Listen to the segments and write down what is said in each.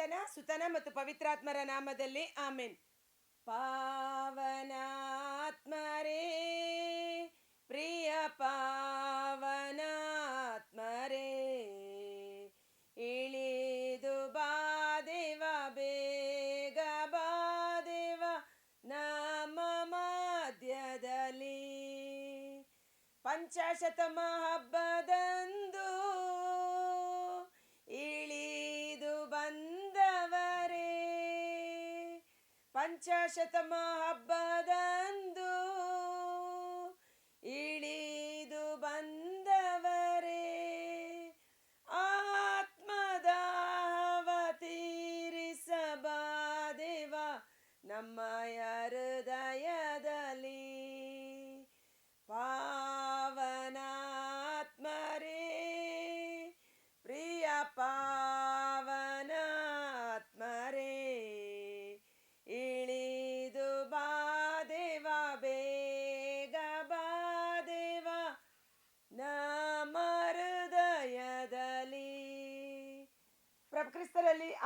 ಪಿತನ ಸುತನ ಮತ್ತು ಪವಿತ್ರಾತ್ಮರ ನಾಮದಲ್ಲಿ ಆಮೇನ್. ಪಾವನಾತ್ಮರೇ, ಪ್ರಿಯ ಪಾವನಾತ್ಮರೇ, ಇಳಿದು ಬಾದೇವ ಬೇಗ ಬಾದೇವ ನಮ್ಮ ಮಧ್ಯದಲ್ಲಿ. ಪಂಚಾಶತಮ ಹಬ್ಬದಂದು पञ्चशतमा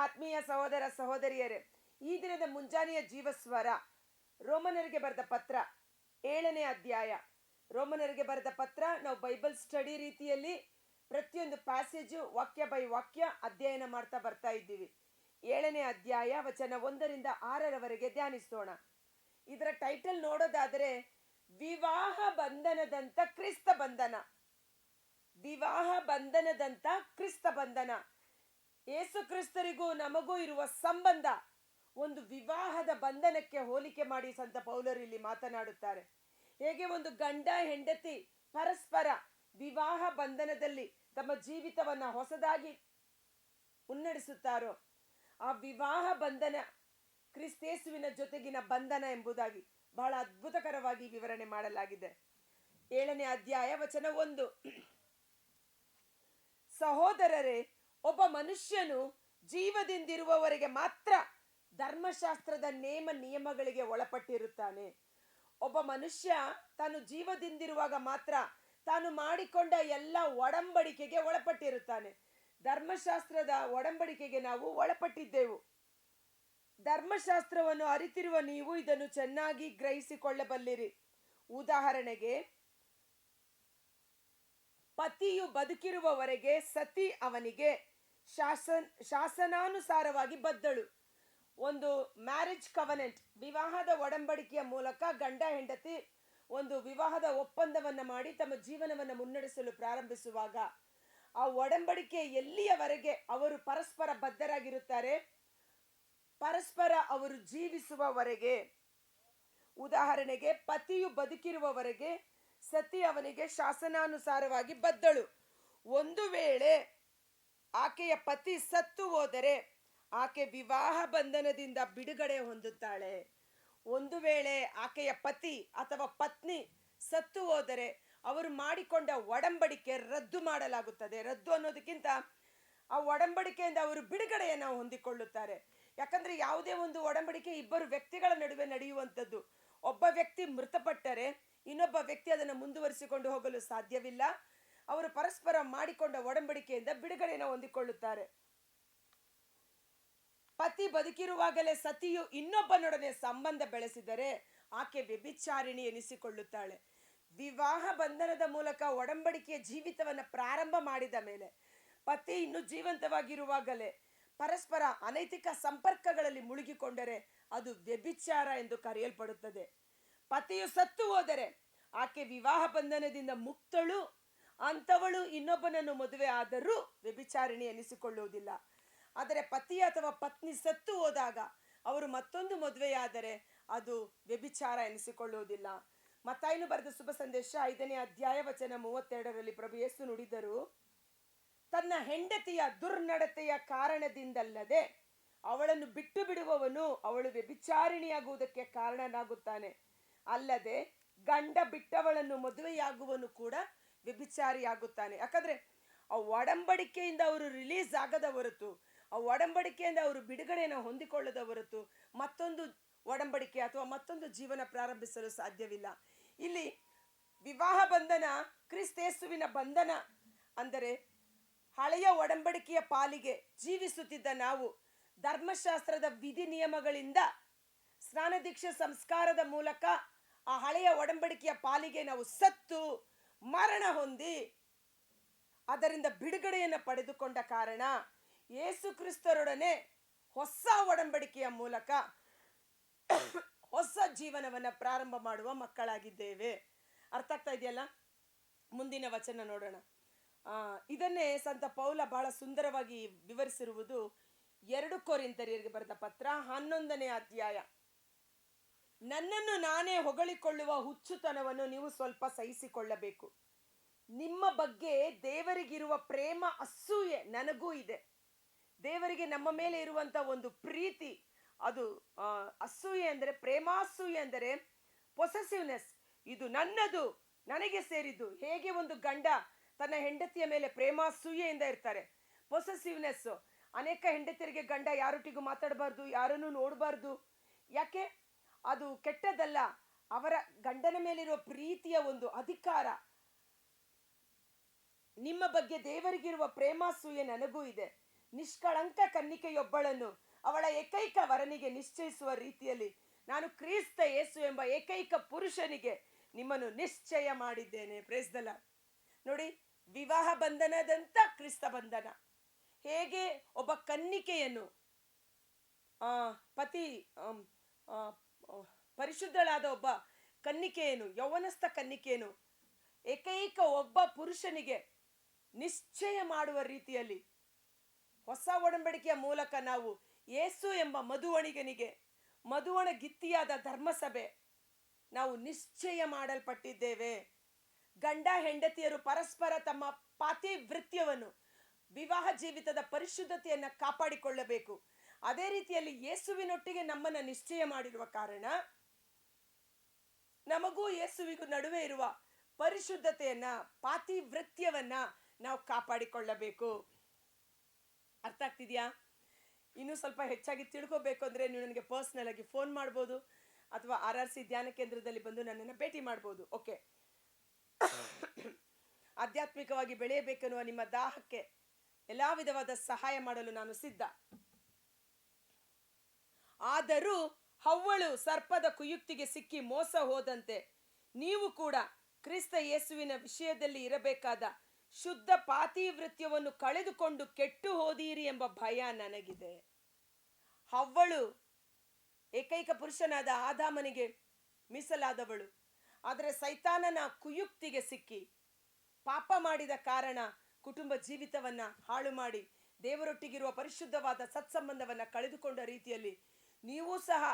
ಆತ್ಮೀಯ ಸಹೋದರ ಸಹೋದರಿಯರೇ, ಈ ದಿನದ ಮುಂಜಾನೆಯ ಜೀವಸ್ವರ, ರೋಮನರಿಗೆ ಬರೆದ ಪತ್ರ ಏಳನೇ ಅಧ್ಯಾಯ. ರೋಮನರಿಗೆ ಬರೆದ ಪತ್ರ ನಾವು ಬೈಬಲ್ ಸ್ಟಡಿ ರೀತಿಯಲ್ಲಿ ಪ್ರತಿಯೊಂದು ಪ್ಯಾಸೇಜು ವಾಕ್ಯ ಬೈ ವಾಕ್ಯ ಅಧ್ಯಯನ ಮಾಡ್ತಾ ಬರ್ತಾ ಇದ್ದೀವಿ. ಏಳನೇ ಅಧ್ಯಾಯ ವಚನ ಒಂದರಿಂದ ಆರರವರೆಗೆ ಧ್ಯಾನಿಸೋಣ. ಇದರ ಟೈಟಲ್ ನೋಡೋದಾದರೆ, ವಿವಾಹ ಬಂಧನದಂತ ಕ್ರಿಸ್ತ ಬಂಧನ. ವಿವಾಹ ಬಂಧನದಂತ ಕ್ರಿಸ್ತ ಬಂಧನ. ಯೇಸು ಕ್ರಿಸ್ತರಿಗೂ ನಮಗೂ ಇರುವ ಸಂಬಂಧ ಒಂದು ವಿವಾಹದ ಬಂಧನಕ್ಕೆ ಹೋಲಿಕೆ ಮಾಡಿ ಸಂತ ಪೌಲರು ಇಲ್ಲಿ ಮಾತನಾಡುತ್ತಾರೆ. ಹೇಗೆ ಒಂದು ಗಂಡ, ಹೆಂಡತಿ ಪರಸ್ಪರ ವಿವಾಹ ಬಂಧನದಲ್ಲಿ ತಮ್ಮ ಜೀವಿತವನ್ನ ಹೊಸದಾಗಿ ಮುನ್ನಡೆಸುತ್ತಾರೋ, ಆ ವಿವಾಹ ಬಂಧನ ಕ್ರಿಸ್ತೇಸುವಿನ ಜೊತೆಗಿನ ಬಂಧನ ಎಂಬುದಾಗಿ ಬಹಳ ಅದ್ಭುತಕರವಾಗಿ ವಿವರಣೆ ಮಾಡಲಾಗಿದೆ. ಏಳನೇ ಅಧ್ಯಾಯ ವಚನ ಒಂದು. ಸಹೋದರರೇ ಒಬ್ಬ ಮನುಷ್ಯನು ಜೀವದಿಂದಿರುವವರೆಗೆ ಮಾತ್ರ ಧರ್ಮಶಾಸ್ತ್ರದ ನೇಮ ನಿಯಮಗಳಿಗೆ ಒಳಪಟ್ಟಿರುತ್ತಾನೆ. ಒಬ್ಬ ಮನುಷ್ಯ ತಾನು ಜೀವದಿಂದಿರುವಾಗ ಮಾತ್ರ ತಾನು ಮಾಡಿಕೊಂಡ ಎಲ್ಲ ಒಡಂಬಡಿಕೆಗೆ ಒಳಪಟ್ಟಿರುತ್ತಾನೆ. ಧರ್ಮಶಾಸ್ತ್ರದ ಒಡಂಬಡಿಕೆಗೆ ನಾವು ಒಳಪಟ್ಟಿದ್ದೆವು. ಧರ್ಮಶಾಸ್ತ್ರವನ್ನು ಅರಿತಿರುವ ನೀವು ಇದನ್ನು ಚೆನ್ನಾಗಿ ಗ್ರಹಿಸಿಕೊಳ್ಳಬಲ್ಲಿರಿ. ಉದಾಹರಣೆಗೆ, ಪತಿಯು ಬದುಕಿರುವವರೆಗೆ ಸತಿ ಅವನಿಗೆ ಶಾಸನ್, ಶಾಸನಾನುಸಾರವಾಗಿ ಬದ್ದಳು. ಒಂದು ಮ್ಯಾರೇಜ್ ಕವನೆಂಟ್ ವಿವಾಹದ ಒಡಂಬಡಿಕೆಯ ಮೂಲಕ ಗಂಡ, ಹೆಂಡತಿ ಒಂದು ವಿವಾಹದ ಒಪ್ಪಂದವನ್ನು ಮಾಡಿ ತಮ್ಮ ಜೀವನವನ್ನು ಮುನ್ನಡೆಸಲು ಪ್ರಾರಂಭಿಸುವಾಗ ಆ ಒಡಂಬಡಿಕೆ ಎಲ್ಲಿಯವರೆಗೆ ಅವರು ಪರಸ್ಪರ ಬದ್ಧರಾಗಿರುತ್ತಾರೆ? ಪರಸ್ಪರ ಅವರು ಜೀವಿಸುವವರೆಗೆ, ಉದಾಹರಣೆಗೆ ಪತಿಯು ಬದುಕಿರುವವರೆಗೆ, ಸತಿ ಅವನಿಗೆ ಶಾಸನಾನುಸಾರವಾಗಿ ಬದ್ದಳು. ಒಂದು ವೇಳೆ ಆಕೆಯ ಪತಿ ಸತ್ತು ಹೋದರೆ ಆಕೆ ವಿವಾಹ ಬಂಧನದಿಂದ ಬಿಡುಗಡೆ ಹೊಂದುತ್ತಾಳೆ. ಒಂದು ವೇಳೆ ಆಕೆಯ ಪತಿ ಅಥವಾ ಪತ್ನಿ ಸತ್ತು ಹೋದರೆ ಅವರು ಮಾಡಿಕೊಂಡ ಒಡಂಬಡಿಕೆ ರದ್ದು ಮಾಡಲಾಗುತ್ತದೆ. ರದ್ದು ಅನ್ನೋದಕ್ಕಿಂತ ಆ ಒಡಂಬಡಿಕೆಯಿಂದ ಅವರು ಬಿಡುಗಡೆಯನ್ನು ಹೊಂದಿಕೊಳ್ಳುತ್ತಾರೆ. ಯಾಕಂದ್ರೆ ಯಾವುದೇ ಒಂದು ಒಡಂಬಡಿಕೆ ಇಬ್ಬರು ವ್ಯಕ್ತಿಗಳ ನಡುವೆ ನಡೆಯುವಂಥದ್ದು. ಒಬ್ಬ ವ್ಯಕ್ತಿ ಮೃತಪಟ್ಟರೆ ಇನ್ನೊಬ್ಬ ವ್ಯಕ್ತಿ ಅದನ್ನು ಮುಂದುವರಿಸಿಕೊಂಡು ಹೋಗಲು ಸಾಧ್ಯವಿಲ್ಲ. ಅವರು ಪರಸ್ಪರ ಮಾಡಿಕೊಂಡ ಒಡಂಬಡಿಕೆಯಿಂದ ಬಿಡುಗಡೆಯನ್ನು ಹೊಂದಿಕೊಳ್ಳುತ್ತಾರೆ. ಪತಿ ಬದುಕಿರುವಾಗಲೇ ಸತಿಯು ಇನ್ನೊಬ್ಬನೊಡನೆ ಸಂಬಂಧ ಬೆಳೆಸಿದರೆ ಆಕೆ ವ್ಯಭಿಚಾರಿಣಿ ಎನಿಸಿಕೊಳ್ಳುತ್ತಾಳೆ. ವಿವಾಹ ಬಂಧನದ ಮೂಲಕ ಒಡಂಬಡಿಕೆಯ ಜೀವಿತವನ್ನು ಪ್ರಾರಂಭ ಮಾಡಿದ ಮೇಲೆ ಪತಿ ಇನ್ನು ಜೀವಂತವಾಗಿರುವಾಗಲೇ ಪರಸ್ಪರ ಅನೈತಿಕ ಸಂಪರ್ಕಗಳಲ್ಲಿ ಮುಳುಗಿಕೊಂಡರೆ ಅದು ವ್ಯಭಿಚಾರ ಎಂದು ಕರೆಯಲ್ಪಡುತ್ತದೆ. ಪತಿಯು ಸತ್ತು ಹೋದರೆ ಆಕೆ ವಿವಾಹ ಬಂಧನದಿಂದ ಮುಕ್ತಳು ಅಂಥವಳು ಇನ್ನೊಬ್ಬನನ್ನು ಮದುವೆ ಆದರೂ ವ್ಯಭಿಚಾರಿಣಿ ಎನಿಸಿಕೊಳ್ಳುವುದಿಲ್ಲ. ಆದರೆ ಪತಿ ಅಥವಾ ಪತ್ನಿ ಸತ್ತು ಹೋದಾಗ ಅವರು ಮತ್ತೊಂದು ಮದುವೆಯಾದರೆ ಅದು ವ್ಯಭಿಚಾರ ಎನಿಸಿಕೊಳ್ಳುವುದಿಲ್ಲ. ಮತ್ತಾಯಿನು ಬರೆದ ಶುಭ ಸಂದೇಶ ಐದನೇ ಅಧ್ಯಾಯ ವಚನ ಮೂವತ್ತೆರಡರಲ್ಲಿ ಪ್ರಭು ಯೇಸು ನುಡಿದರು, ತನ್ನ ಹೆಂಡತಿಯ ದುರ್ನಡತೆಯ ಕಾರಣದಿಂದಲ್ಲದೆ ಅವಳನ್ನು ಬಿಟ್ಟು ಬಿಡುವವನು ಅವಳು ವ್ಯಭಿಚಾರಿಣಿಯಾಗುವುದಕ್ಕೆ ಕಾರಣನಾಗುತ್ತಾನೆ. ಅಲ್ಲದೆ ಗಂಡ ಬಿಟ್ಟವಳನ್ನು ಮದುವೆಯಾಗುವನು ಕೂಡ ವ್ಯಭಿಚಾರಿಯಾಗುತ್ತಾನೆ. ಯಾಕಂದ್ರೆ ಆ ಒಡಂಬಡಿಕೆಯಿಂದ ಅವರು ರಿಲೀಸ್ ಆಗದ ಹೊರತು, ಆ ಒಡಂಬಡಿಕೆಯಿಂದ ಅವರು ಬಿಡುಗಡೆಯನ್ನು ಹೊಂದಿಕೊಳ್ಳದ ಹೊರತು ಮತ್ತೊಂದು ಒಡಂಬಡಿಕೆ ಅಥವಾ ಮತ್ತೊಂದು ಜೀವನ ಪ್ರಾರಂಭಿಸಲು ಸಾಧ್ಯವಿಲ್ಲ. ಇಲ್ಲಿ ವಿವಾಹ ಬಂಧನ, ಕ್ರಿಸ್ತೇಸುವಿನ ಬಂಧನ ಅಂದರೆ ಹಳೆಯ ಒಡಂಬಡಿಕೆಯ ಪಾಲಿಗೆ ಜೀವಿಸುತ್ತಿದ್ದ ನಾವು ಧರ್ಮಶಾಸ್ತ್ರದ ವಿಧಿ ನಿಯಮಗಳಿಂದ ಸ್ನಾನ ದೀಕ್ಷೆ ಸಂಸ್ಕಾರದ ಮೂಲಕ ಆ ಹಳೆಯ ಒಡಂಬಡಿಕೆಯ ಪಾಲಿಗೆ ನಾವು ಸತ್ತು ಮರಣ ಹೊಂದಿ ಅದರಿಂದ ಬಿಡುಗಡೆಯನ್ನು ಪಡೆದುಕೊಂಡ ಕಾರಣ ಯೇಸು ಕ್ರಿಸ್ತರೊಡನೆ ಹೊಸ ಒಡಂಬಡಿಕೆಯ ಮೂಲಕ ಹೊಸ ಜೀವನವನ್ನು ಪ್ರಾರಂಭ ಮಾಡುವ ಮಕ್ಕಳಾಗಿದ್ದೇವೆ. ಅರ್ಥ ಆಗ್ತಾ ಇದೆಯಲ್ಲ? ಮುಂದಿನ ವಚನ ನೋಡೋಣ. ಇದನ್ನೇ ಸಂತ ಪೌಲ ಬಹಳ ಸುಂದರವಾಗಿ ವಿವರಿಸಿರುವುದು ಎರಡು ಕೋರಿಂತರಿಯರಿಗೆ ಬರೆದ ಪತ್ರ ಹನ್ನೊಂದನೇ ಅಧ್ಯಾಯ. ನನ್ನನ್ನು ನಾನೇ ಹೊಗಳಿಕೊಳ್ಳುವ ಹುಚ್ಚುತನವನ್ನು ನೀವು ಸ್ವಲ್ಪ ಸಹಿಸಿಕೊಳ್ಳಬೇಕು. ನಿಮ್ಮ ಬಗ್ಗೆ ದೇವರಿಗಿರುವ ಪ್ರೇಮ ಅಸೂಯೆ ನನಗೂ ಇದೆ. ದೇವರಿಗೆ ನಮ್ಮ ಮೇಲೆ ಇರುವಂತ ಒಂದು ಪ್ರೀತಿ, ಅದು ಅಸೂಯೆ ಅಂದರೆ ಪ್ರೇಮಾಸೂಯೆ ಅಂದರೆ ಪೊಸೆಸಿವ್ನೆಸ್ ಇದು ನನ್ನದು, ನನಗೆ ಸೇರಿದ್ದು. ಹೇಗೆ ಒಂದು ಗಂಡ ತನ್ನ ಹೆಂಡತಿಯ ಮೇಲೆ ಪ್ರೇಮಾಸೂಯೆಯಿಂದ ಇರ್ತಾರೆ? ಪೊಸೆಸಿವ್ನೆಸ್ ಅನೇಕ ಹೆಂಡತಿಯರಿಗೆ ಗಂಡ ಯಾರೊಟ್ಟಿಗೂ ಮಾತಾಡಬಾರ್ದು, ಯಾರನ್ನು ನೋಡಬಾರ್ದು. ಯಾಕೆ? ಅದು ಕೆಟ್ಟದಲ್ಲ ಅವರ ಗಂಡನ ಮೇಲಿರುವ ಪ್ರೀತಿಯ ಒಂದು ಅಧಿಕಾರ. ನಿಮ್ಮ ಬಗ್ಗೆ ದೇವರಿಗಿರುವ ಪ್ರೇಮಾಸೂಯೆ ನನಗೂ ಇದೆ. ನಿಷ್ಕಳಂಕ ಕನ್ನಿಕೆಯೊಬ್ಬಳನ್ನು ಅವಳ ಏಕೈಕ ವರನಿಗೆ ನಿಶ್ಚಯಿಸುವ ರೀತಿಯಲ್ಲಿ ನಾನು ಕ್ರಿಸ್ತ ಯೇಸು ಎಂಬ ಏಕೈಕ ಪುರುಷನಿಗೆ ನಿಮ್ಮನ್ನು ನಿಶ್ಚಯ ಮಾಡಿದ್ದೇನೆ. ಪ್ರೇಸ್ದಲ ನೋಡಿ, ವಿವಾಹ ಬಂಧನದಂತ ಕ್ರಿಸ್ತ ಬಂಧನ. ಹೇಗೆ ಒಬ್ಬ ಕನ್ನಿಕೆಯನ್ನು ಪತಿ ಪರಿಶುದ್ಧಳಾದ ಒಬ್ಬ ಕನ್ನಿಕೆಯೇನು ಯೌವನಸ್ಥ ಕನ್ನಿಕೆಯೇನು ಏಕೈಕ ಒಬ್ಬ ಪುರುಷನಿಗೆ ನಿಶ್ಚಯ ಮಾಡುವ ರೀತಿಯಲ್ಲಿ ಹೊಸ ಒಡಂಬಡಿಕೆಯ ಮೂಲಕ ನಾವು ಏಸು ಎಂಬ ಮಧುವಣಿಗನಿಗೆ, ಮಧುವಣ ಗಿತ್ತಿಯಾದ ಧರ್ಮಸಭೆ ನಾವು ನಿಶ್ಚಯ ಮಾಡಲ್ಪಟ್ಟಿದ್ದೇವೆ. ಗಂಡ ಹೆಂಡತಿಯರು ಪರಸ್ಪರ ತಮ್ಮ ಪಾತಿವೃತ್ಯವನ್ನು, ವಿವಾಹ ಜೀವಿತದ ಪರಿಶುದ್ಧತೆಯನ್ನು ಕಾಪಾಡಿಕೊಳ್ಳಬೇಕು. ಅದೇ ರೀತಿಯಲ್ಲಿ ಯೇಸುವಿನೊಟ್ಟಿಗೆ ನಮ್ಮನ್ನ ನಿಶ್ಚಯ ಮಾಡಿರುವ ಕಾರಣ ನಮಗೂ ಯೇಸುವಿಗೂ ನಡುವೆ ಇರುವ ಪರಿಶುದ್ಧತೆಯನ್ನ, ಪಾತಿವೃತ್ಯವನ್ನ ನಾವು ಕಾಪಾಡಿಕೊಳ್ಳಬೇಕು. ಅರ್ಥ ಆಗ್ತಿದ್ಯಾ? ಇನ್ನೂ ಸ್ವಲ್ಪ ಹೆಚ್ಚಾಗಿ ತಿಳ್ಕೋಬೇಕು ಅಂದ್ರೆ ನೀವು ನನಗೆ ಪರ್ಸ್ನಲ್ ಆಗಿ ಫೋನ್ ಮಾಡ್ಬೋದು ಅಥವಾ ಆರ್ ಆರ್ ಸಿ ಧ್ಯಾನ ಕೇಂದ್ರದಲ್ಲಿ ಬಂದು ನನ್ನನ್ನು ಭೇಟಿ ಮಾಡ್ಬೋದು. ಓಕೆ ಆಧ್ಯಾತ್ಮಿಕವಾಗಿ ಬೆಳೆಯಬೇಕೆನ್ನುವ ನಿಮ್ಮ ದಾಹಕ್ಕೆ ಎಲ್ಲಾ ವಿಧವಾದ ಸಹಾಯ ಮಾಡಲು ನಾನು ಸಿದ್ಧ. ಆದರೂ ಹವ್ವಳು ಸರ್ಪದ ಕುಯುಕ್ತಿಗೆ ಸಿಕ್ಕಿ ಮೋಸ ಹೋದಂತೆ ನೀವು ಕೂಡ ಕ್ರಿಸ್ತ ಯೇಸುವಿನ ವಿಷಯದಲ್ಲಿ ಇರಬೇಕಾದ ಶುದ್ಧ ಪಾತಿವೃತ್ಯವನ್ನು ಕಳೆದುಕೊಂಡು ಕೆಟ್ಟು ಹೋದೀರಿ ಎಂಬ ಭಯ ನನಗಿದೆ. ಹವ್ವಳು ಏಕೈಕ ಪುರುಷನಾದ ಆದಾಮನಿಗೆ ಮೀಸಲಾದವಳು. ಆದರೆ ಸೈತಾನನ ಕುಯುಕ್ತಿಗೆ ಸಿಕ್ಕಿ ಪಾಪ ಮಾಡಿದ ಕಾರಣ ಕುಟುಂಬ ಜೀವಿತವನ್ನ ಹಾಳು ಮಾಡಿ ದೇವರೊಟ್ಟಿಗಿರುವ ಪರಿಶುದ್ಧವಾದ ಸತ್ಸಂಬಂಧವನ್ನ ಕಳೆದುಕೊಂಡ ರೀತಿಯಲ್ಲಿ ನೀವು ಸಹ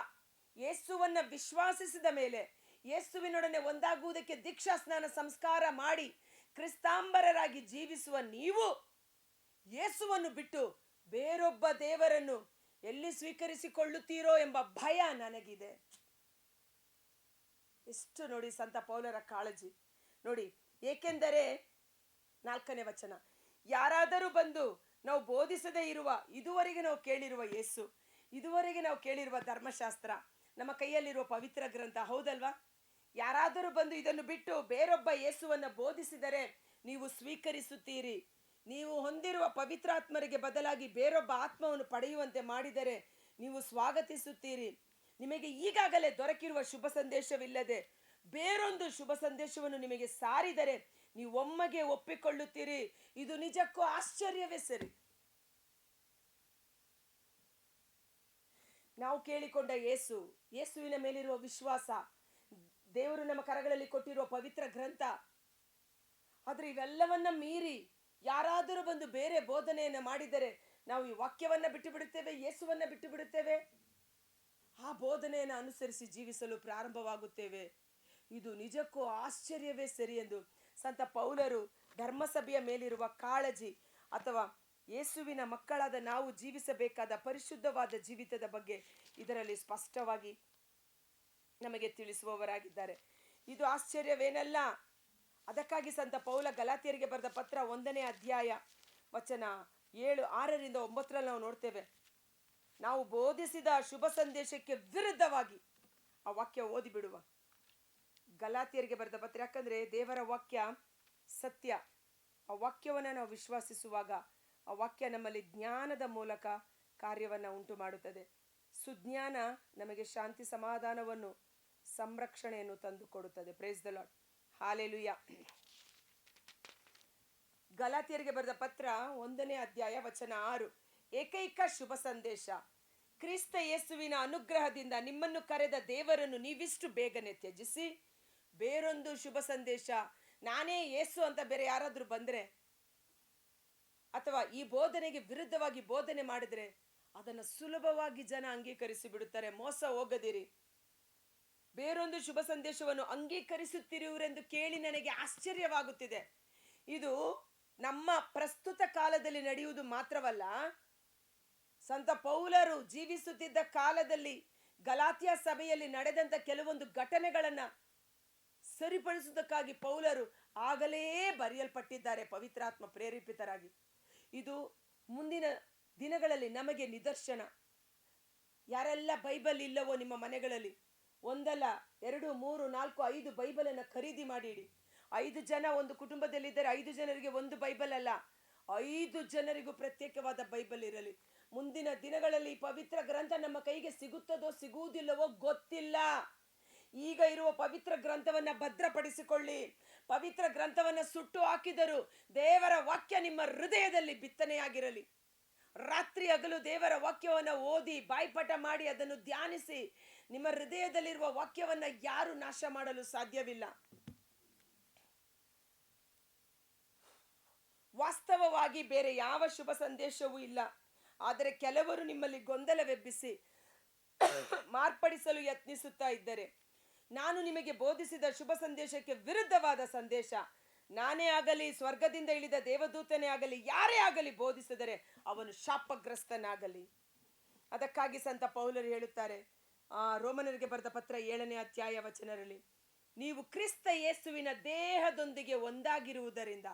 ಯೇಸುವನ್ನ ವಿಶ್ವಾಸಿಸಿದ ಮೇಲೆ ಯೇಸುವಿನೊಡನೆ ಒಂದಾಗುವುದಕ್ಕೆ ದೀಕ್ಷಾ ಸ್ನಾನ ಸಂಸ್ಕಾರ ಮಾಡಿ ಕ್ರಿಸ್ತಾಂಬರರಾಗಿ ಜೀವಿಸುವ ನೀವು ಯೇಸುವನ್ನು ಬಿಟ್ಟು ಬೇರೊಬ್ಬ ದೇವರನ್ನು ಎಲ್ಲಿ ಸ್ವೀಕರಿಸಿಕೊಳ್ಳುತ್ತೀರೋ ಎಂಬ ಭಯ ನನಗಿದೆ. ಎಷ್ಟು ನೋಡಿ ಸಂತ ಪೌಲರ ಕಾಳಜಿ. ನೋಡಿ, ಏಕೆಂದರೆ ನಾಲ್ಕನೇ ವಚನ, ಯಾರಾದರೂ ಬಂದು ನಾವು ಬೋಧಿಸದೇ ಇರುವ, ಇದುವರೆಗೆ ನಾವು ಕೇಳಿರುವ ಯೇಸು ಇದುವರೆಗೆ ನಾವು ಕೇಳಿರುವ ಧರ್ಮಶಾಸ್ತ್ರ ನಮ್ಮ ಕೈಯಲ್ಲಿರುವ ಪವಿತ್ರ ಗ್ರಂಥ ಹೌದಲ್ವಾ? ಯಾರಾದರೂ ಬಂದು ಇದನ್ನು ಬಿಟ್ಟು ಬೇರೊಬ್ಬ ಯೇಸುವನ್ನ ಬೋಧಿಸಿದರೆ ನೀವು ಸ್ವೀಕರಿಸುತ್ತೀರಿ. ನೀವು ಹೊಂದಿರುವ ಪವಿತ್ರಾತ್ಮರಿಗೆ ಬದಲಾಗಿ ಬೇರೊಬ್ಬ ಆತ್ಮವನ್ನು ಪಡೆಯುವಂತೆ ಮಾಡಿದರೆ ನೀವು ಸ್ವಾಗತಿಸುತ್ತೀರಿ. ನಿಮಗೆ ಈಗಾಗಲೇ ದೊರಕಿರುವ ಶುಭ ಸಂದೇಶವಿಲ್ಲದೆ ಬೇರೊಂದು ಶುಭ ಸಂದೇಶವನ್ನು ನಿಮಗೆ ಸಾರಿದರೆ ನೀವು ಒಮ್ಮಗೆ ಒಪ್ಪಿಕೊಳ್ಳುತ್ತೀರಿ. ಇದು ನಿಜಕ್ಕೂ ಆಶ್ಚರ್ಯವೇ ಸರಿ. ನಾವು ಕೇಳಿಕೊಂಡ ಯೇಸು, ಯೇಸುವಿನ ಮೇಲಿರುವ ವಿಶ್ವಾಸ, ದೇವರು ನಮ್ಮ ಕರಗಳಲ್ಲಿ ಕೊಟ್ಟಿರುವ ಪವಿತ್ರ ಗ್ರಂಥ. ಆದರೆ ಇವೆಲ್ಲವನ್ನ ಮೀರಿ ಯಾರಾದರೂ ಬಂದು ಬೇರೆ ಬೋಧನೆಯನ್ನ ಮಾಡಿದರೆ ನಾವು ಈ ವಾಕ್ಯವನ್ನ ಬಿಟ್ಟು ಬಿಡುತ್ತೇವೆ ಯೇಸುವನ್ನ ಬಿಟ್ಟು ಬಿಡುತ್ತೇವೆ ಆ ಬೋಧನೆಯನ್ನು ಅನುಸರಿಸಿ ಜೀವಿಸಲು ಪ್ರಾರಂಭವಾಗುತ್ತೇವೆ. ಇದು ನಿಜಕ್ಕೂ ಆಶ್ಚರ್ಯವೇ ಸರಿ ಎಂದು ಸಂತ ಪೌಲರು ಧರ್ಮಸಭೆಯ ಮೇಲಿರುವ ಕಾಳಜಿ ಅಥವಾ ಯೇಸುವಿನ ಮಕ್ಕಳಾದ ನಾವು ಜೀವಿಸಬೇಕಾದ ಪರಿಶುದ್ಧವಾದ ಜೀವಿತದ ಬಗ್ಗೆ ಇದರಲ್ಲಿ ಸ್ಪಷ್ಟವಾಗಿ ನಮಗೆ ತಿಳಿಸುವವರಾಗಿದ್ದಾರೆ. ಇದು ಆಶ್ಚರ್ಯವೇನಲ್ಲ? ಅದಕ್ಕಾಗಿ ಸಂತ ಪೌಲ ಗಲಾತಿಯರಿಗೆ ಬರೆದ ಪತ್ರ ಒಂದನೇ ಅಧ್ಯಾಯ ವಚನ ಏಳು ಆರರಿಂದ ಒಂಬತ್ತರಲ್ಲಿ ನಾವು ನೋಡ್ತೇವೆ. ನಾವು ಬೋಧಿಸಿದ ಶುಭ ಸಂದೇಶಕ್ಕೆ ವಿರುದ್ಧವಾಗಿ ಆ ವಾಕ್ಯ ಓದಿಬಿಡುವ. ಗಲಾತಿಯರಿಗೆ ಬರೆದ ಪತ್ರ ಯಾಕಂದ್ರೆ ದೇವರ ವಾಕ್ಯ ಸತ್ಯ. ಆ ವಾಕ್ಯವನ್ನು ನಾವು ವಿಶ್ವಾಸಿಸುವಾಗ ಆ ವಾಕ್ಯ ನಮ್ಮಲ್ಲಿ ಜ್ಞಾನದ ಮೂಲಕ ಕಾರ್ಯವನ್ನು ಉಂಟು ಮಾಡುತ್ತದೆ. ಸುಜ್ಞಾನ ನಮಗೆ ಶಾಂತಿ ಸಮಾಧಾನವನ್ನು ಸಂರಕ್ಷಣೆಯನ್ನು ತಂದುಕೊಡುತ್ತದೆ ಪ್ರೇಸ್ ದ ಲಾಡ್ ಹಾಲೆಲುಯ್ಯ ಗಲಾತಿಯರಿಗೆ ಬರೆದ ಪತ್ರ ಒಂದನೇ ಅಧ್ಯಾಯ ವಚನ ಆರು. ಏಕೈಕ ಶುಭ ಸಂದೇಶ. ಕ್ರಿಸ್ತ ಯೇಸುವಿನ ಅನುಗ್ರಹದಿಂದ ನಿಮ್ಮನ್ನು ಕರೆದ ದೇವರನ್ನು ನೀವಿಷ್ಟು ಬೇಗನೆ ತ್ಯಜಿಸಿ. ಬೇರೊಂದು ಶುಭ ಸಂದೇಶ, ನಾನೇ ಯೇಸು ಅಂತ ಬೇರೆ ಯಾರಾದರೂ ಬಂದ್ರೆ ಅಥವಾ ಈ ಬೋಧನೆಗೆ ವಿರುದ್ಧವಾಗಿ ಬೋಧನೆ ಮಾಡಿದರೆ ಅದನ್ನು ಸುಲಭವಾಗಿ ಜನ ಅಂಗೀಕರಿಸಿ ಬಿಡುತ್ತಾರೆ ಮೋಸ ಹೋಗದಿರಿ. ಬೇರೊಂದು ಶುಭ ಸಂದೇಶವನ್ನು ಅಂಗೀಕರಿಸುತ್ತಿರುವರೆಂದು ಕೇಳಿ ನನಗೆ ಆಶ್ಚರ್ಯವಾಗುತ್ತಿದೆ. ಇದು ನಮ್ಮ ಪ್ರಸ್ತುತ ಕಾಲದಲ್ಲಿ ನಡೆಯುವುದು ಮಾತ್ರವಲ್ಲ, ಸಂತ ಪೌಲರು ಜೀವಿಸುತ್ತಿದ್ದ ಕಾಲದಲ್ಲಿ, ಗಲಾತಿಯ ಸಭೆಯಲ್ಲಿ ನಡೆದಂತ ಕೆಲವೊಂದು ಘಟನೆಗಳನ್ನ ಸರಿಪಡಿಸುವುದಕ್ಕಾಗಿ ಪೌಲರು ಆಗಲೇ ಬರೆಯಲ್ಪಟ್ಟಿದ್ದಾರೆ ಪವಿತ್ರಾತ್ಮ ಪ್ರೇರೇಪಿತರಾಗಿ. ಇದು ಮುಂದಿನ ದಿನಗಳಲ್ಲಿ ನಮಗೆ ನಿದರ್ಶನ. ಯಾರೆಲ್ಲ ಬೈಬಲ್ ಇಲ್ಲವೋ ನಿಮ್ಮ ಮನೆಗಳಲ್ಲಿ, ಒಂದಲ್ಲ, ಎರಡು, ಮೂರು, ನಾಲ್ಕು, ಐದು ಬೈಬಲನ್ನು ಖರೀದಿ ಮಾಡಿಡಿ. ಐದು ಜನ ಒಂದು ಕುಟುಂಬದಲ್ಲಿದ್ದರೆ ಐದು ಜನರಿಗೆ ಒಂದು ಬೈಬಲ್ ಅಲ್ಲ, ಐದು ಜನರಿಗೂ ಪ್ರತ್ಯೇಕವಾದ ಬೈಬಲ್ ಇರಲಿ. ಮುಂದಿನ ದಿನಗಳಲ್ಲಿ ಪವಿತ್ರ ಗ್ರಂಥ ನಮ್ಮ ಕೈಗೆ ಸಿಗುತ್ತದೋ ಸಿಗುವುದಿಲ್ಲವೋ ಗೊತ್ತಿಲ್ಲ. ಈಗ ಇರುವ ಪವಿತ್ರ ಗ್ರಂಥವನ್ನು ಭದ್ರಪಡಿಸಿಕೊಳ್ಳಿ. ಪವಿತ್ರ ಗ್ರಂಥವನ್ನು ಸುಟ್ಟು ಹಾಕಿದರು ದೇವರ ವಾಕ್ಯ ನಿಮ್ಮ ಹೃದಯದಲ್ಲಿ ಬಿತ್ತನೆಯಾಗಿರಲಿ. ರಾತ್ರಿ ಹಗಲು ದೇವರ ವಾಕ್ಯವನ್ನು ಓದಿ ಬಾಯ್ಪಟ ಮಾಡಿ ಅದನ್ನು ಧ್ಯಾನಿಸಿ ನಿಮ್ಮ ಹೃದಯದಲ್ಲಿರುವ ವಾಕ್ಯವನ್ನು ಯಾರು ನಾಶ ಮಾಡಲು ಸಾಧ್ಯವಿಲ್ಲ. ವಾಸ್ತವವಾಗಿ ಬೇರೆ ಯಾವ ಶುಭ ಸಂದೇಶವೂ ಇಲ್ಲ. ಆದರೆ ಕೆಲವರು ನಿಮ್ಮಲ್ಲಿ ಗೊಂದಲವೆಬ್ಬಿಸಿ ಮಾರ್ಪಡಿಸಲು ಯತ್ನಿಸುತ್ತಾ ಇದ್ದರೆ. ನಾನು ನಿಮಗೆ ಬೋಧಿಸಿದ ಶುಭ ಸಂದೇಶಕ್ಕೆ ವಿರುದ್ಧವಾದ ಸಂದೇಶ. ನಾನೇ ಆಗಲಿ, ಸ್ವರ್ಗದಿಂದ ಇಳಿದ ದೇವದೂತನೇ ಆಗಲಿ, ಯಾರೇ ಆಗಲಿ ಬೋಧಿಸಿದರೆ ಅವನು ಶಾಪಗ್ರಸ್ತನಾಗಲಿ. ಅದಕ್ಕಾಗಿ ಸಂತ ಪೌಲರು ಹೇಳುತ್ತಾರೆ, ಆ ರೋಮನರಿಗೆ ಬರೆದ ಪತ್ರ ಏಳನೇ ಅಧ್ಯಾಯ ವಚನರಲ್ಲಿ ನೀವು ಕ್ರಿಸ್ತ ಯೇಸುವಿನ ದೇಹದೊಂದಿಗೆ ಒಂದಾಗಿರುವುದರಿಂದ,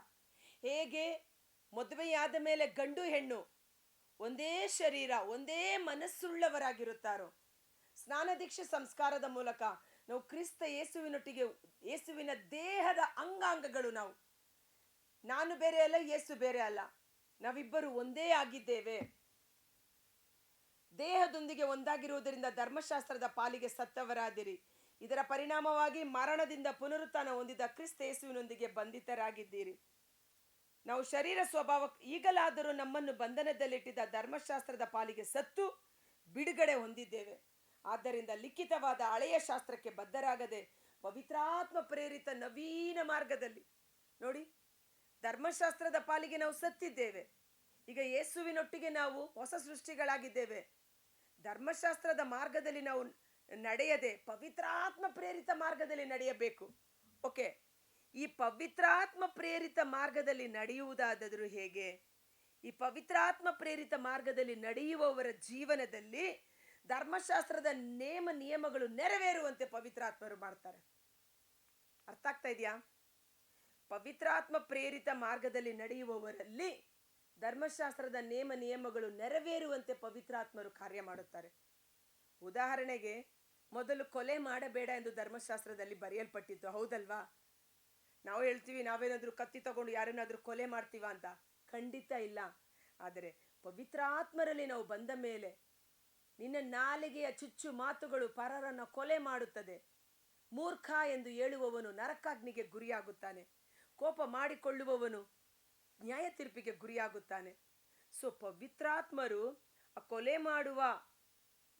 ಹೇಗೆ? ಮದುವೆಯಾದ ಮೇಲೆ ಗಂಡು ಹೆಣ್ಣು, ಒಂದೇ ಶರೀರ, ಒಂದೇ ಮನಸ್ಸುಳ್ಳವರಾಗಿರುತ್ತಾರೋ? ಸ್ನಾನ ದೀಕ್ಷೆ ಸಂಸ್ಕಾರದ ಮೂಲಕ ನಾವು ಕ್ರಿಸ್ತ ಯೇಸುವಿನೊಟ್ಟಿಗೆ ಯೇಸುವಿನ ದೇಹದ ಅಂಗಾಂಗಗಳು ನಾವು. ನಾನು ಬೇರೆ ಅಲ್ಲ, ಯೇಸು ಬೇರೆ ಅಲ್ಲ. ನಾವಿಬ್ಬರು ಒಂದೇ ಆಗಿದ್ದೇವೆ. ದೇಹದೊಂದಿಗೆ ಒಂದಾಗಿರುವುದರಿಂದ ಧರ್ಮಶಾಸ್ತ್ರದ ಪಾಲಿಗೆ ಸತ್ತವರಾದಿರಿ. ಇದರ ಪರಿಣಾಮವಾಗಿ ಮರಣದಿಂದ ಪುನರುತ್ಥಾನ ಹೊಂದಿದ ಕ್ರಿಸ್ತ ಯೇಸುವಿನೊಂದಿಗೆ ಬಂಧಿತರಾಗಿದ್ದೀರಿ. ನಾವು ಶರೀರ ಸ್ವಭಾವ ಈಗಲಾದರೂ ನಮ್ಮನ್ನು ಬಂಧನದಲ್ಲಿಟ್ಟಿದ್ದ ಧರ್ಮಶಾಸ್ತ್ರದ ಪಾಲಿಗೆ ಸತ್ತು ಬಿಡುಗಡೆ ಹೊಂದಿದ್ದೇವೆ. ಆದ್ದರಿಂದ ಲಿಖಿತವಾದ ಹಳೆಯ ಶಾಸ್ತ್ರಕ್ಕೆ ಬದ್ಧರಾಗದೆ ಪವಿತ್ರಾತ್ಮ ಪ್ರೇರಿತ ನವೀನ ಮಾರ್ಗದಲ್ಲಿ. ನೋಡಿ, ಧರ್ಮಶಾಸ್ತ್ರದ ಪಾಲಿಗೆ ನಾವು ಸತ್ತಿದ್ದೇವೆ. ಈಗ ಯೇಸುವಿನೊಟ್ಟಿಗೆ ನಾವು ಹೊಸ ಸೃಷ್ಟಿಗಳಾಗಿದ್ದೇವೆ. ಧರ್ಮಶಾಸ್ತ್ರದ ಮಾರ್ಗದಲ್ಲಿ ನಾವು ನಡೆಯದೆ ಪವಿತ್ರಾತ್ಮ ಪ್ರೇರಿತ ಮಾರ್ಗದಲ್ಲಿ ನಡೆಯಬೇಕು. ಓಕೆ, ಈ ಪವಿತ್ರಾತ್ಮ ಪ್ರೇರಿತ ಮಾರ್ಗದಲ್ಲಿ ನಡೆಯುವುದಾದರೂ ಹೇಗೆ? ಈ ಪವಿತ್ರಾತ್ಮ ಪ್ರೇರಿತ ಮಾರ್ಗದಲ್ಲಿ ನಡೆಯುವವರ ಜೀವನದಲ್ಲಿ ಧರ್ಮಶಾಸ್ತ್ರದ ನೇಮ ನಿಯಮಗಳು ನೆರವೇರುವಂತೆ ಪವಿತ್ರಾತ್ಮರು ಮಾಡ್ತಾರೆ. ಅರ್ಥ ಆಗ್ತಾ ಇದೆಯಾ? ಪವಿತ್ರಾತ್ಮ ಪ್ರೇರಿತ ಮಾರ್ಗದಲ್ಲಿ ನಡೆಯುವವರಲ್ಲಿ ಧರ್ಮಶಾಸ್ತ್ರದ ನೇಮ ನಿಯಮಗಳು ನೆರವೇರುವಂತೆ ಪವಿತ್ರಾತ್ಮರು ಕಾರ್ಯ ಮಾಡುತ್ತಾರೆ. ಉದಾಹರಣೆಗೆ, ಮೊದಲು ಕೊಲೆ ಮಾಡಬೇಡ ಎಂದು ಧರ್ಮಶಾಸ್ತ್ರದಲ್ಲಿ ಬರೆಯಲ್ಪಟ್ಟಿತ್ತು, ಹೌದಲ್ವಾ? ನಾವು ಹೇಳ್ತೀವಿ, ನಾವೇನಾದ್ರೂ ಕತ್ತಿ ತಗೊಂಡು ಯಾರೇನಾದರೂ ಕೊಲೆ ಮಾಡ್ತೀವ ಅಂತ. ಖಂಡಿತ ಇಲ್ಲ. ಆದರೆ ಪವಿತ್ರಾತ್ಮರಲ್ಲಿ ನಾವು ಬಂದ ಮೇಲೆ ನಿನ್ನ ನಾಲಿಗೆಯ ಚುಚ್ಚು ಮಾತುಗಳು ಪರರನ್ನು ಕೊಲೆ ಮಾಡುತ್ತದೆ. ಮೂರ್ಖ ಎಂದು ಹೇಳುವವನು ನರಕಾಗ್ನಿಗೆ ಗುರಿಯಾಗುತ್ತಾನೆ. ಕೋಪ ಮಾಡಿಕೊಳ್ಳುವವನು ನ್ಯಾಯ ತೀರ್ಪಿಗೆ ಗುರಿಯಾಗುತ್ತಾನೆ. ಸೊ ಪವಿತ್ರಾತ್ಮರು ಆ ಕೊಲೆ ಮಾಡುವ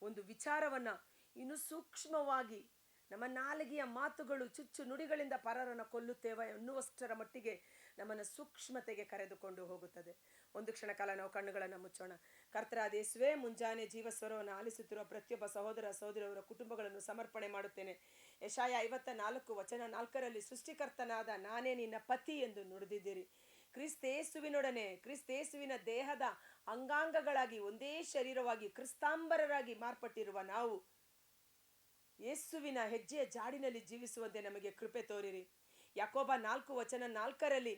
ಒಂದು ವಿಚಾರವನ್ನ ಇನ್ನು ಸೂಕ್ಷ್ಮವಾಗಿ ನಮ್ಮ ನಾಲಿಗೆಯ ಮಾತುಗಳು ಚುಚ್ಚು ನುಡಿಗಳಿಂದ ಪರರನ್ನು ಕೊಲ್ಲುತ್ತೇವೆ ಎನ್ನುವಷ್ಟರ ಮಟ್ಟಿಗೆ ನಮ್ಮನ್ನು ಸೂಕ್ಷ್ಮತೆಗೆ ಕರೆದುಕೊಂಡು ಹೋಗುತ್ತದೆ. ಒಂದು ಕ್ಷಣ ಕಾಲ ನಾವು ಕಣ್ಣುಗಳನ್ನು ಮುಚ್ಚೋಣ. ಕರ್ತರಾದ ಯೇಸುವೆ ಮುಂಜಾನೆ ಜೀವಸ್ವರವನ್ನು ಆಲಿಸುತ್ತಿರುವ ಪ್ರತಿಯೊಬ್ಬ ಸಹೋದರ ಸಹೋದರವರ ಕುಟುಂಬಗಳನ್ನು ಸಮರ್ಪಣೆ ಮಾಡುತ್ತೇನೆ. ಯಶಾಯ ಐವತ್ತ ನಾಲ್ಕು ವಚನ ನಾಲ್ಕರಲ್ಲಿ, ಸೃಷ್ಟಿಕರ್ತನಾದ ನಾನೇ ನಿನ್ನ ಪತಿ ಎಂದು ನುಡಿದಿದ್ದೀರಿ. ಕ್ರಿಸ್ತೇಸುವಿನೊಡನೆ, ಕ್ರಿಸ್ತೇಸುವಿನ ದೇಹದ ಅಂಗಾಂಗಗಳಾಗಿ, ಒಂದೇ ಶರೀರವಾಗಿ, ಕ್ರಿಸ್ತಾಂಬರರಾಗಿ ಮಾರ್ಪಟ್ಟಿರುವ ನಾವು, ಯೇಸುವಿನ ಹೆಜ್ಜೆಯ ಜಾಡಿನಲ್ಲಿ ಜೀವಿಸುವಂತೆ ನಮಗೆ ಕೃಪೆ ತೋರಿರಿ. ಯಾಕೋಬ ನಾಲ್ಕು ವಚನ ನಾಲ್ಕರಲ್ಲಿ,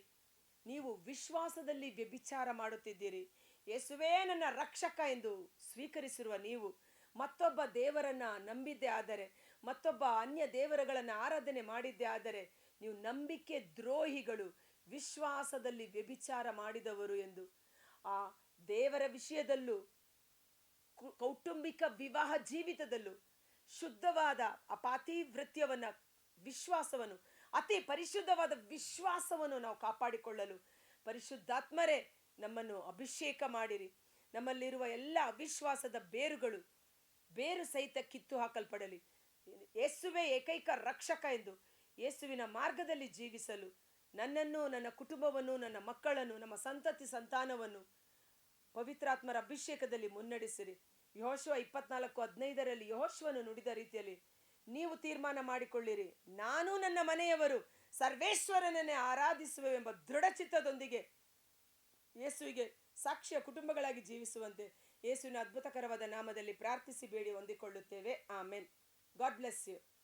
ನೀವು ವಿಶ್ವಾಸದಲ್ಲಿ ವ್ಯಭಿಚಾರ ಮಾಡುತ್ತಿದ್ದೀರಿ. ಯೇಸುವೇ ನನ್ನ ರಕ್ಷಕ ಎಂದು ಸ್ವೀಕರಿಸಿರುವ ನೀವು, ಮತ್ತೊಬ್ಬ ದೇವರನ್ನ ನಂಬಿದ್ದೇ ಆದರೆ, ಮತ್ತೊಬ್ಬ ಅನ್ಯ ದೇವರುಗಳನ್ನು ಆರಾಧನೆ ಮಾಡಿದ್ದೆ ಆದರೆ, ನೀವು ನಂಬಿಕೆ ದ್ರೋಹಿಗಳು, ವಿಶ್ವಾಸದಲ್ಲಿ ವ್ಯಭಿಚಾರ ಮಾಡಿದವರು ಎಂದು. ಆ ದೇವರ ವಿಷಯದಲ್ಲೂ ಕೌಟುಂಬಿಕ ವಿವಾಹ ಜೀವಿತದಲ್ಲೂ, ಶುದ್ಧವಾದ ಆ ಪಾತಿವೃತ್ಯವನ್ನ ವಿಶ್ವಾಸವನ್ನು, ಅತಿ ಪರಿಶುದ್ಧವಾದ ವಿಶ್ವಾಸವನ್ನು ನಾವು ಕಾಪಾಡಿಕೊಳ್ಳಲು, ಪರಿಶುದ್ಧಾತ್ಮರೇ ನಮ್ಮನ್ನು ಅಭಿಷೇಕ ಮಾಡಿರಿ. ನಮ್ಮಲ್ಲಿರುವ ಎಲ್ಲ ಅವಿಶ್ವಾಸದ ಬೇರುಗಳು ಬೇರು ಸಹಿತ ಕಿತ್ತು ಹಾಕಲ್ಪಡಲಿ. ಯೇಸುವೆ ಏಕೈಕ ರಕ್ಷಕ ಎಂದು ಯೇಸುವಿನ ಮಾರ್ಗದಲ್ಲಿ ಜೀವಿಸಲು ನನ್ನನ್ನು, ನನ್ನ ಕುಟುಂಬವನ್ನು, ನನ್ನ ಮಕ್ಕಳನ್ನು, ನಮ್ಮ ಸಂತತಿ ಸಂತಾನವನ್ನು ಪವಿತ್ರಾತ್ಮರ ಅಭಿಷೇಕದಲ್ಲಿ ಮುನ್ನಡೆಸಿರಿ. ಯಹೋಶ್ವ ಇಪ್ಪತ್ನಾಲ್ಕು ಹದಿನೈದರಲ್ಲಿ ಯಹೋಶ್ವನ್ನು ನುಡಿದ ರೀತಿಯಲ್ಲಿ ನೀವು ತೀರ್ಮಾನ ಮಾಡಿಕೊಳ್ಳಿರಿ. ನಾನು ನನ್ನ ಮನೆಯವರು ಸರ್ವೇಶ್ವರನನ್ನೇ ಆರಾಧಿಸುವೆವೆಂಬ ದೃಢಚಿತ್ತದೊಂದಿಗೆ ಯೇಸುವಿಗೆ ಸಾಕ್ಷಿಯ ಕುಟುಂಬಗಳಾಗಿ ಜೀವಿಸುವಂತೆ ಯೇಸುವಿನ ಅದ್ಭುತಕರವಾದ ನಾಮದಲ್ಲಿ ಪ್ರಾರ್ಥಿಸಿ ಬೇಡಿ ಹೊಂದಿಕೊಳ್ಳುತ್ತೇವೆ. ಆಮೇನ್. God bless you.